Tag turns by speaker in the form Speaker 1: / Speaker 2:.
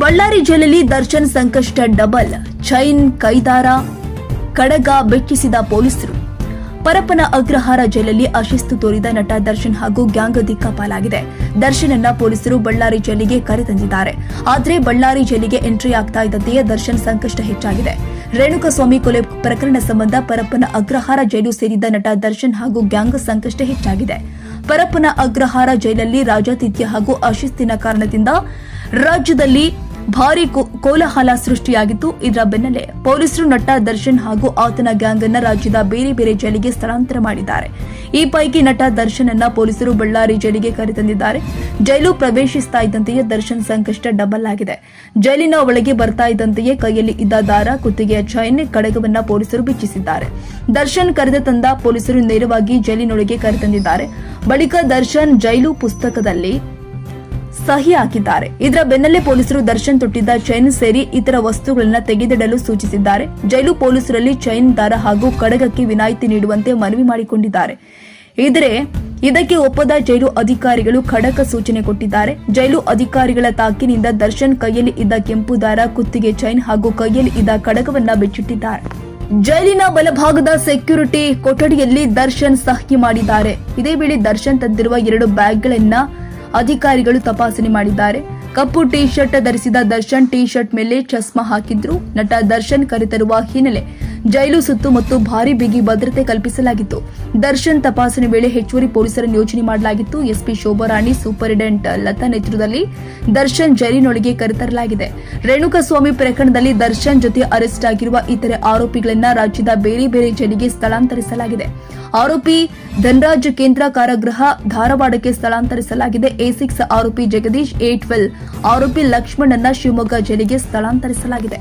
Speaker 1: ಬಳ್ಳಾರಿ ಜೈಲಲ್ಲಿ ದರ್ಶನ್ ಸಂಕಷ್ಟ double. Chain, ಕೈದಾರ, ಕಡಗ ಬೆಟ್ಟಿಸಿದ ಪೊಲೀಸರು. ಪರಪ್ಪನ ಅಗ್ರಹಾರ ಜೈಲಲ್ಲಿ ಅಶಿಸ್ತು ತೋರಿದ ನಟ ದರ್ಶನ್ ಹಾಗೂ ಗ್ಯಾಂಗ್ ದಿಕ್ಕಾಪಾಲಾಗಿದೆ ದರ್ಶನನ್ನ ಪೊಲೀಸರು ಬಳ್ಳಾರಿ ಜೈಲಿಗೆ ಕರೆತಂದಿದ್ದಾರೆ. ಆದರೆ ಬಳ್ಳಾರಿ ಜೈಲಿಗೆ ಎಂಟ್ರಿ ಆಗ್ತಾ ಇದ್ದಂತೆಯೇ ದರ್ಶನ್ ಸಂಕಷ್ಟ ಹೆಚ್ಚಾಗಿದೆ. ರೇಣುಕಸ್ವಾಮಿ ಕೊಲೆ ಪ್ರಕರಣ ಸಂಬಂಧ ಪರಪ್ಪನ ಅಗ್ರಹಾರ ಜೈಲು ಸೇರಿದ್ದ ನಟ ದರ್ಶನ್ ಹಾಗೂ ಗ್ಯಾಂಗ್ ಸಂಕಷ್ಟ ಹೆಚ್ಚಾಗಿದೆ. ಪರಪ್ಪನ ಅಗ್ರಹಾರ ಜೈಲಲ್ಲಿ ರಾಜಾತಿಥ್ಯ ಹಾಗೂ ಅಶಿಸ್ತಿನ ಕಾರಣದಿಂದ ರಾಜ್ಯದಲ್ಲಿ ಭಾರಿ ಕೋಲಾಹಲ ಸೃಷ್ಟಿಯಾಗಿತ್ತು ಇದರ ಬೆನ್ನಲ್ಲೇ ಪೊಲೀಸರು ನಟ ದರ್ಶನ್ ಹಾಗೂ ಆತನ ಗ್ಯಾಂಗ್ ಅನ್ನ ರಾಜ್ಯದ ಬೇರೆ ಬೇರೆ ಜೈಲಿಗೆ ಸ್ಥಳಾಂತರ ಮಾಡಿದ್ದಾರೆ. ಈ ಪೈಕಿ ನಟ ದರ್ಶನ್ ಅನ್ನ ಪೊಲೀಸರು ಬಳ್ಳಾರಿ ಜೈಲಿಗೆ ಕರೆತಂದಿದ್ದಾರೆ. ಜೈಲು ಪ್ರವೇಶಿಸ್ತಾ ಇದ್ದಂತೆಯೇ ದರ್ಶನ್ ಸಂಕಷ್ಟ ಡಬಲ್ ಆಗಿದೆ. ಜೈಲಿನ ಒಳಗೆ ಬರ್ತಾ ಇದ್ದಂತೆಯೇ ಕೈಯಲ್ಲಿ ಇದ್ದ ದಾರ, ಕುತ್ತಿಗೆಯ ಚೈನ್ ಕಡಗವನ್ನ ಪೊಲೀಸರು ಬಿಚ್ಚಿಸಿದ್ದಾರೆ. ದರ್ಶನ್ ಕರೆದ ತಂದ ಪೊಲೀಸರು ನೇರವಾಗಿ ಜೈಲಿನೊಳಗೆ ಕರೆತಂದಿದ್ದಾರೆ. ಬಳಿಕ ದರ್ಶನ್ ಜೈಲು ಪುಸ್ತಕದಲ್ಲಿ ಸಹಿ ಹಾಕಿದ್ದಾರೆ ಇದರ ಬೆನ್ನಲ್ಲೇ ಪೊಲೀಸರು ದರ್ಶನ್ ತೊಟ್ಟಿದ್ದ ಚೈನ್ ಸೇರಿ ಇತರ ವಸ್ತುಗಳನ್ನು ತೆಗೆದಿಡಲು ಸೂಚಿಸಿದ್ದಾರೆ. ಜೈಲು ಪೊಲೀಸರಲ್ಲಿ ಚೈನ್ ದಾರ ಹಾಗೂ ಕಡಗಕ್ಕೆ ವಿನಾಯಿತಿ ನೀಡುವಂತೆ ಮನವಿ ಮಾಡಿಕೊಂಡಿದ್ದಾರೆ. ಇದರೆ ಇದಕ್ಕೆ ಒಪ್ಪದ ಜೈಲು ಅಧಿಕಾರಿಗಳು ಖಡಕ ಸೂಚನೆ ಕೊಟ್ಟಿದ್ದಾರೆ. ಜೈಲು ಅಧಿಕಾರಿಗಳ ತಾಕಿನಿಂದ ದರ್ಶನ್ ಕೈಯಲ್ಲಿ ಇದ್ದ ಕೆಂಪು ದಾರ, ಕುತ್ತಿಗೆ ಚೈನ್ ಹಾಗೂ ಕೈಯಲ್ಲಿ ಇದ್ದ ಕಡಗವನ್ನ ಬಿಚ್ಚಿಟ್ಟಿದ್ದಾರೆ. ಜೈಲಿನ ಬಲಭಾಗದ ಸೆಕ್ಯೂರಿಟಿ ಕೊಠಡಿಯಲ್ಲಿ ದರ್ಶನ್ ಸಹಿ ಮಾಡಿದ್ದಾರೆ. ಇದೇ ವೇಳೆ ದರ್ಶನ್ ತಂದಿರುವ ಎರಡು ಬ್ಯಾಗ್ಗಳನ್ನ ಅಧಿಕಾರಿಗಳು ತಪಾಸಣೆ ಮಾಡಿದ್ದಾರೆ. ಕಪ್ಪು ಟೀ ಶರ್ಟ್ ಧರಿಸಿದ ದರ್ಶನ್ ಟೀ ಶರ್ಟ್ ಮೇಲೆ ಚಸ್ಮಾ ಹಾಕಿದ್ರು. ನಟ ದರ್ಶನ್ ಕರೆತರುವ ಹಿನ್ನೆಲೆ ಜೈಲು ಸುತ್ತು ಮತ್ತು ಭಾರಿ ಬಿಗಿ ಭದ್ರತೆ ಕಲ್ಪಿಸಲಾಗಿತ್ತು. ದರ್ಶನ್ ತಪಾಸಣೆ ವೇಳೆ ಹೆಚ್ಚುವರಿ ಪೊಲೀಸರನ್ನು ಯೋಜನೆ ಮಾಡಲಾಗಿತ್ತು. ಎಸ್ಪಿ ಶೋಭಾರಾಣಿ ಸೂಪರಿಂಟೆಂಡೆಂಟ್ ಲತಾ ನೇತೃತ್ವದಲ್ಲಿ ದರ್ಶನ್ ಜೈಲಿನೊಳಗೆ ಕರೆತರಲಾಗಿದೆ. ರೇಣುಕಸ್ವಾಮಿ ಪ್ರಕರಣದಲ್ಲಿ ದರ್ಶನ್ ಜೊತೆ ಅರೆಸ್ಟ್ ಆಗಿರುವ ಇತರೆ ಆರೋಪಿಗಳನ್ನ ರಾಜ್ಯದ ಬೇರೆ ಬೇರೆ ಜೈಲಿಗೆ ಸ್ಥಳಾಂತರಿಸಲಾಗಿದೆ. ಆರೋಪಿ ಧನರಾಜ್ ಕೇಂದ್ರ ಕಾರಾಗೃಹ ಧಾರವಾಡಕ್ಕೆ ಸ್ಥಳಾಂತರಿಸಲಾಗಿದೆ. ಎ ಸಿಕ್ಸ್ ಆರೋಪಿ ಜಗದೀಶ್ ಎ ಟ್ವೆಲ್ ಆರೋಪಿ ಲಕ್ಷ್ಮಣನ್ನ ಶಿವಮೊಗ್ಗ ಜೈಲಿಗೆ ಸ್ಥಳಾಂತರಿಸಲಾಗಿದೆ.